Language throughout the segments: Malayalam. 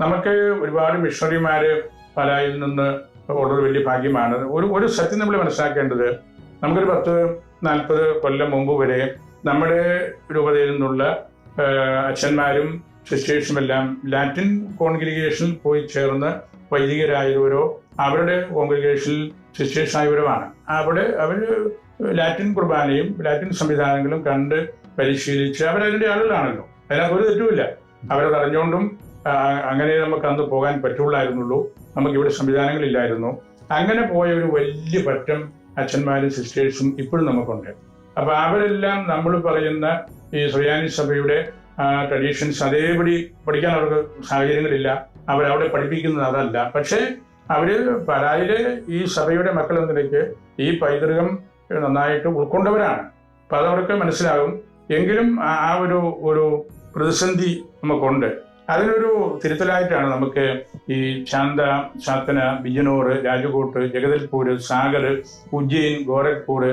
നമുക്ക് ഒരുപാട് മിഷണറിമാര് പലായിൽ നിന്ന് ഉള്ളൊരു വലിയ ഭാഗ്യമാണ്. ഒരു ഒരു സത്യം നമ്മൾ മനസ്സിലാക്കേണ്ടത് നമുക്കൊരു പത്ത് നാൽപ്പത് കൊല്ലം മുമ്പ് വരെ നമ്മുടെ രൂപതയിൽ നിന്നുള്ള അച്ഛന്മാരും സിസ്റ്റേഴ്സും എല്ലാം ലാറ്റിൻ കോൺഗ്രിഗേഷനിൽ പോയി ചേർന്ന് വൈദികരായവരോ അവരുടെ കോൺഗ്രിഗേഷനിൽ സിസ്റ്റേഴ്സ് ആയവരുമാണ് അവിടെ അവർ ലാറ്റിൻ കുർബാനയും ലാറ്റിൻ സംവിധാനങ്ങളും കണ്ട് പരിശീലിച്ച് അവരതിന്റെ ആളുകളാണല്ലോ. അതിനകത്ത് ഒരു തെറ്റുമില്ല. അവരത് അറിഞ്ഞുകൊണ്ടും ആ, അങ്ങനെ നമുക്ക് അന്ന് പോകാൻ പറ്റുള്ളായിരുന്നുള്ളൂ. നമുക്ക് ഇവിടെ സംവിധാനങ്ങളില്ലായിരുന്നു. അങ്ങനെ പോയ ഒരു വലിയ പറ്റം അച്ഛന്മാരും സിസ്റ്റേഴ്സും ഇപ്പോഴും നമുക്കുണ്ട്. അപ്പൊ അവരെല്ലാം നമ്മൾ പറയുന്ന ഈ സുറിയാനി സഭയുടെ ട്രഡീഷൻസ് അതേപടി പഠിക്കാൻ അവർക്ക് സാഹചര്യങ്ങളില്ല. അവരവിടെ പഠിപ്പിക്കുന്നത് അതല്ല. പക്ഷേ അവർ പരായിലെ ഈ സഭയുടെ മക്കൾ എന്ന നിലയ്ക്ക് ഈ പൈതൃകം നന്നായിട്ട് ഉൾക്കൊണ്ടവരാണ്. അപ്പൊ അതവർക്ക് മനസ്സിലാകും. എങ്കിലും ആ ഒരു ഒരു പ്രതിസന്ധി നമുക്കുണ്ട്. അതിനൊരു തിരുത്തലായിട്ടാണ് നമുക്ക് ഈ ശാന്ത ശാത്തന ബിജനൂർ രാജകോട്ട് ജഗദൽപൂര് സാഗർ ഉജ്ജയിൻ ഗോരഖ്പൂർ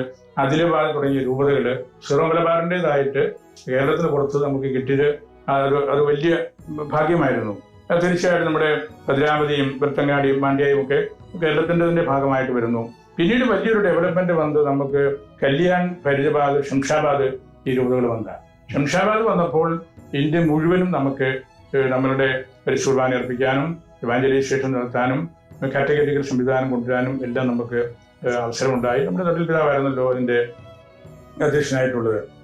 ആദിലാബാദ് തുടങ്ങിയ രൂപതകൾ സിറോ മലബാറിന്റെതായിട്ട് കേരളത്തിന് പുറത്ത് നമുക്ക് കിട്ടിയത് അത് വലിയ ഭാഗ്യമായിരുന്നു. തീർച്ചയായിട്ടും നമ്മുടെ ഭദ്രാവതിയും വൃത്തങ്ങാടിയും മാണ്ഡ്യയും ഒക്കെ കേരളത്തിന്റെ ഭാഗമായിട്ട് വരുന്നു. പിന്നീട് വലിയൊരു ഡെവലപ്മെന്റ് വന്നത് നമുക്ക് കല്യാൺ ഫരീദാബാദ് ഷംഷാബാദ് ഈ രൂപതകൾ വന്ന ഷംഷാബാദ് വന്നപ്പോൾ ഇന്ത്യ മുഴുവനും നമുക്ക് നമ്മളുടെ പരിശുർബാന അർപ്പിക്കാനും ഇവാഞ്ചലൈസേഷൻ നടത്താനും കാറ്റഗറിക്കൽ സംവിധാനം കൊണ്ടുവരാനും എല്ലാം നമുക്ക് അവസരമുണ്ടായി. നമ്മുടെ തൊട്ടിൽ പിതാവായിരുന്നല്ലോ അതിന്റെ അധ്യക്ഷനായിട്ടുള്ളത്.